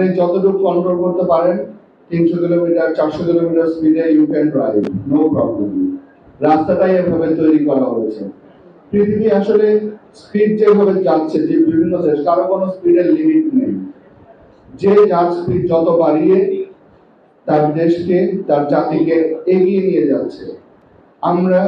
আপনি যতটুকু কন্ট্রোল করতে পারেন, তিনশো কিলোমিটার, চারশো কিলোমিটার স্পিডে you can drive no problem রাস্তাটাই এভাবে তৈরি করা হয়েছে। পৃথিবী আসলে স্পিড যেভাবে যাচ্ছে, যে বিভিন্ন দেশ, কারও কোনো স্পিডের লিমিট নেই। যে যার স্পিড যত বাড়িয়ে তার দেশকে, তার জাতিকে এগিয়ে নিয়ে যাচ্ছে। আমরা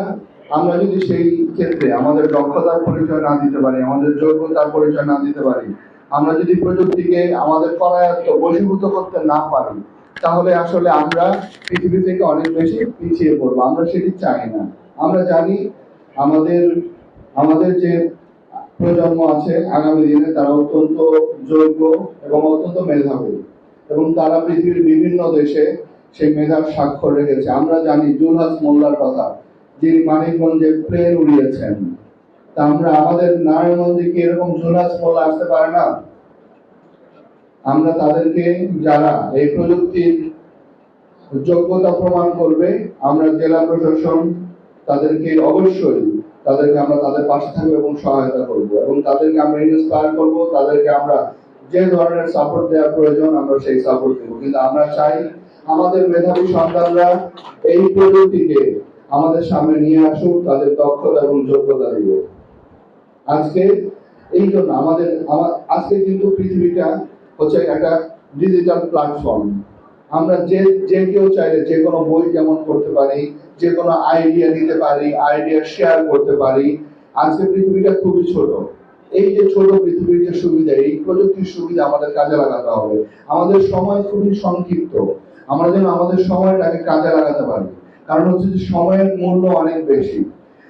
আমরা যদি সেই ক্ষেত্রে আমাদের দক্ষতার পরিচয় না দিতে পারি, আমাদের যোগ্যতার পরিচয় না দিতে পারি আমরা যদি প্রযুক্তিকে আমাদের করায়ত্ত বশীভূত করতে না পারি, তাহলে আসলে আমরা পৃথিবী থেকে অনেক বেশি পিছিয়ে পড়ব। আমরা সেটি চাই না। আমরা জানি আমাদের আমাদের যে প্রজন্ম আছে, আগামী দিনে তারা অত্যন্ত যোগ্য এবং অত্যন্ত মেধাবী এবং তারা পৃথিবীর বিভিন্ন দেশে সেই মেধার স্বাক্ষর রেখেছে। আমরা জানি জুলহাস মোল্লার কথা, যিনি মানিকগঞ্জে প্লেন উড়িয়েছেন। তা আমরা আমাদের নারায়ণগঞ্জে কি এরকম জুলহাস মোল্লা আসতে পারে না? আমরা তাদেরকে যারা এই প্রযুক্তির যোগ্যতা প্রমাণ করবে, আমরা জেলা প্রশাসন তাদেরকে অবশ্যই তাদেরকে আমরা তাদের পাশে থাকব এবং সহায়তা করব এবং তাদেরকে আমরা ইন্সপায়ার করব, তাদেরকে আমরা যে ধরনের সাপোর্ট দেওয়ার প্রয়োজন আমরা সেই সাপোর্ট দেবো। কিন্তু আমরা চাই আমাদের মেধাবী সন্তানরা এই প্রযুক্তিকে আমাদের সামনে নিয়ে আসুক, তাদের দক্ষতা এবং যোগ্যতা দিব। আজকে এই জন্য আমাদের আমা- আজকে কিন্তু পৃথিবীটা হচ্ছে একটা ডিজিটাল প্ল্যাটফর্ম আমরা যে যে কেউ চাইলে যে কোনো বই যেমন করতে পারি, যে কোনো আইডিয়া দিতে পারি আইডিয়া শেয়ার করতে পারি। আজকে পৃথিবীটা খুবই ছোট। এই যে ছোট পৃথিবীর যে সুবিধা, এই প্রযুক্তির সুবিধা আমাদের কাজে লাগাতে হবে। আমাদের সময় খুবই সংক্ষিপ্ত। আমরা যেন আমাদের সময়টাকে কাজে লাগাতে পারি। কারণ হচ্ছে যে সময়ের মূল্য অনেক বেশি।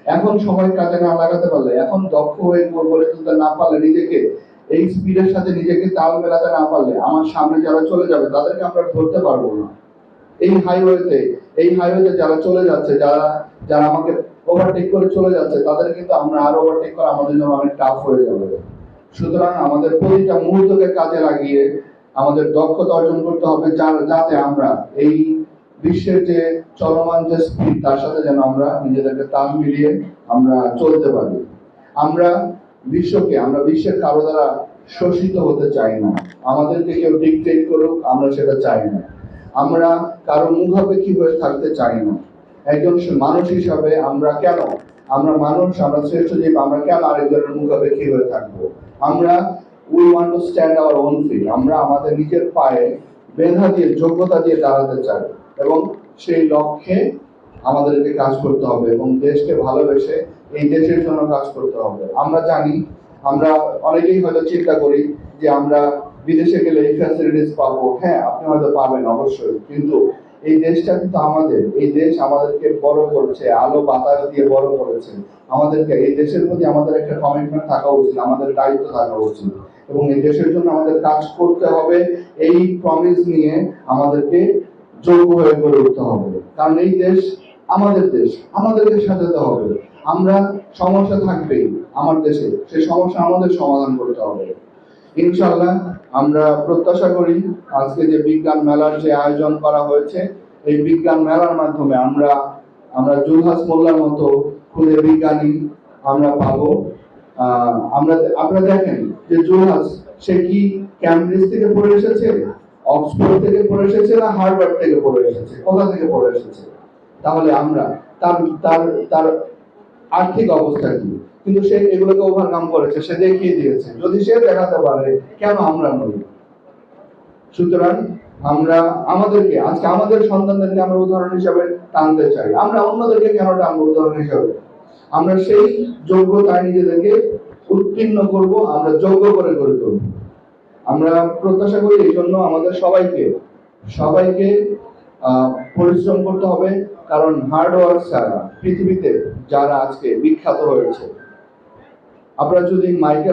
এখন সময় কাজে না লাগাতে পারলে। এখন দক্ষ হয়ে গড়ে তুলতে না পারলে নিজেকে, এই স্পিডের সাথে নিজেকে তাল মেলাতে না পারলে আমার সামনে যারা চলে যাবে, তাদেরকে আমরা ধরতে পারব না। এই হাইওয়েতে এই হাইওয়েতে যারা চলে যাচ্ছে, যারা যারা আমাকে ওভারটেক করে চলে যাচ্ছে, তাদের কিন্তু আমরা আরও ওভারটেক করা আমাদের জন্য অনেক টাফ হয়ে যাবে। সুতরাং আমাদের প্রতিটা মুহূর্তকে কাজে লাগিয়ে আমাদের দক্ষতা অর্জন করতে হবে, যা- যাতে আমরা এই বিশ্বের যে চলমান যে স্পিড, তার সাথে যেন আমরা নিজেদেরকে তাল মিলিয়ে আমরা চলতে পারি। আমরা বিশ্বকে, আমরা বিশ্বের কারও দ্বারা শোষিত হতে চাই না। আমাদেরকে কেউ ডিকটেট করুক, আমরা সেটা চাই না। আমরা কারও মুখাপেক্ষী হয়ে থাকতে চাই না। একজন মানুষ হিসাবে আমরা কেন? আমরা মানুষ, আমরা শ্রেষ্ঠ জীব, আমরা কেন আরেকজনের মুখাপেক্ষী হয়ে থাকব? আমরা we want to stand our own feet আমরা আমাদের নিজের পায়ে মেধা দিয়ে, যোগ্যতা দিয়ে দাঁড়াতে চাই এবং সেই লক্ষ্যে আমাদেরকে কাজ করতে হবে এবং দেশকে ভালোবেসে এই দেশের জন্য কাজ করতে হবে। আমরা জানি, আমরা অনেকেই হয়তো চিন্তা করি যে আমরা বিদেশে গেলে এই ফ্যাসিলিটিস পাবো। হ্যাঁ আপনি হয়তো পাবেন অবশ্যই। কিন্তু এই দেশটা কিন্তু আমাদের, এই দেশ আমাদেরকে বড় করেছে, আলো, বাতাস দিয়ে বড় করেছে। আমাদেরকে, এই দেশের প্রতি আমাদের একটা কমিটমেন্ট থাকা উচিত, আমাদের দায়িত্ব থাকা উচিত। এবং এই দেশের জন্য আমাদের কাজ করতে হবে। এই প্রমিস নিয়ে আমাদেরকে যোগ্য হয়ে গড়ে উঠতে হবে। কারণ এই দেশ আমাদের দেশ, আমাদেরকে সাজাতে হবে। আমরা সমস্যা থাকবেই আমার দেশে সেই সমস্যা আমাদের সমাধান করতে হবে। ইনশাল্লাহ আমরা প্রত্যাশা করি আজকে যে বিজ্ঞান মেলার যে আয়োজন করা হয়েছে, এই বিজ্ঞান মেলার মাধ্যমে আমরা আমরা জুলহাস মোল্লার মতো খুদে বিজ্ঞানী আমরা পাবো। আমরা আপনারা দেখেন যে সে কি ক্যামব্রিজ থেকে পড়ে এসেছে? অক্সফোর্ড থেকে পড়ে এসেছে না হার্ভার্ড থেকে পড়ে এসেছে? কোথা থেকে পড়ে এসেছে? তাহলে আমরা, তার তার তার আর্থিক অবস্থা কি? কিন্তু সে এগুলোকে ওভারকাম করেছে, সে দেখিয়ে দিয়েছে। যদি সে দেখাতে পারে, কেন আমরা নই সুতরাং আমরা আমাদেরকে, আজকে আমাদের সন্তানদেরকে আমরা উদাহরণ হিসাবে টানতে চাই। আমরা অন্যদেরকে কেন টানবো উদাহরণ হিসাবে? আমরা সেই যোগ্যতায় নিজেদেরকে উত্তীর্ণ করব, আমরা যোগ্য করে গড়ে তুলব। আমরা প্রত্যাশা করি এই জন্য আমাদের সবাইকে সবাইকে পরিশ্রম করতে হবে, কারণ হার্ডওয়ার্ক ছাড়া পৃথিবীতে যারা আজকে বিখ্যাত হয়েছে আপনারা যদি মাইকেল